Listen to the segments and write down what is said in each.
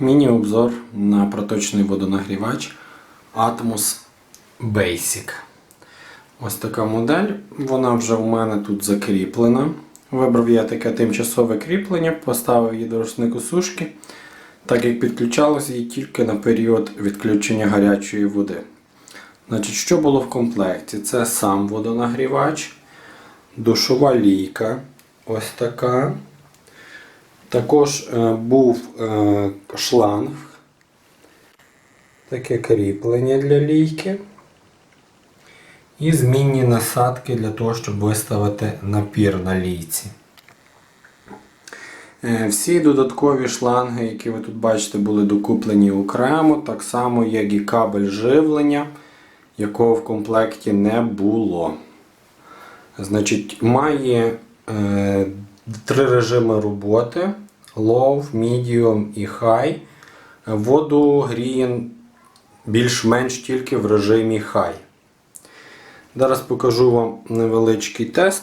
Міні-обзор на проточний водонагрівач Atmos Basic. Ось така модель. Вона вже у мене тут закріплена. Вибрав я таке тимчасове кріплення, поставив її до рушнику сушки, так як підключалося її тільки на період відключення гарячої води. Значить, Що було в комплекті? Це сам водонагрівач, душова лійка. Ось така. Також е, був е, шланг, таке кріплення для лійки. І змінні насадки для того, щоб виставити напір на лійці. Е, Всі додаткові шланги, які ви тут бачите, були докуплені окремо, так само як і кабель живлення, якого в комплекті не було. Значить, має три режими роботи: Low, Medium і High. Воду гріє більш-менш тільки в режимі High. Зараз покажу вам невеличкий тест.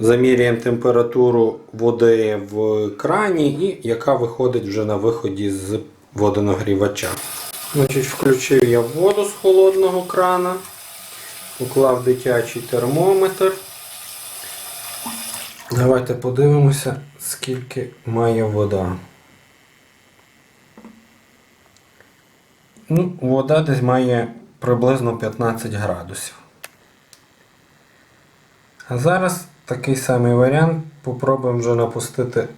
Заміряємо температуру води в крані і яка виходить вже на виході з водонагрівача. Значить, Включив я воду з холодного крана, поклав дитячий термометр. Давайте подивимося, скільки має вода. Ну, вода десь має приблизно 15 градусів. А зараз такий самий варіант. Попробуємо вже напустити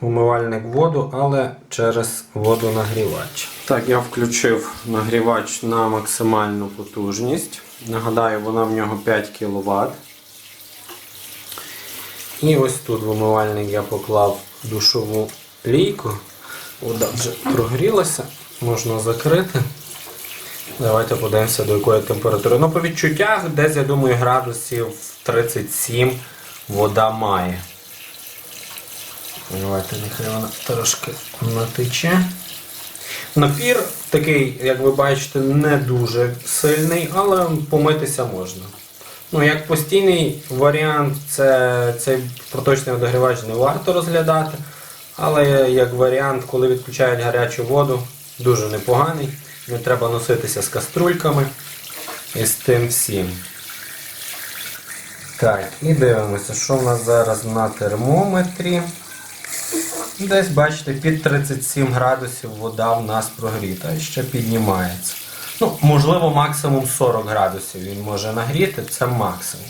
умивальник воду, але через водонагрівач. Так, я включив нагрівач на максимальну потужність. Нагадаю, вона в нього 5 кВт. І ось тут в умивальник я поклав душову лійку. Вода вже прогрілася, можна закрити. Давайте подивимося до якої температури. Ну, по відчуттях, десь, я думаю, градусів 37 вода має. Давайте нехай вона трошки натече. Напір такий, як ви бачите, не дуже сильний, але помитися можна. Ну, як постійний варіант, це, цей проточний водогрівач не варто розглядати. Але як варіант, коли відключають гарячу воду, дуже непоганий. Не треба носитися з каструльками і з тим всім. Так, і дивимося, що в нас зараз на термометрі. Десь, бачите, під 37 градусів вода в нас прогріта і ще піднімається. Ну, можливо, максимум 40 градусів він може нагріти, це максимум.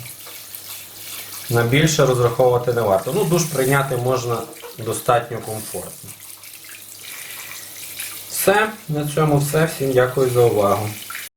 На більше розраховувати не варто. Ну, душ прийняти можна достатньо комфортно. Все, на цьому все. Всім дякую за увагу.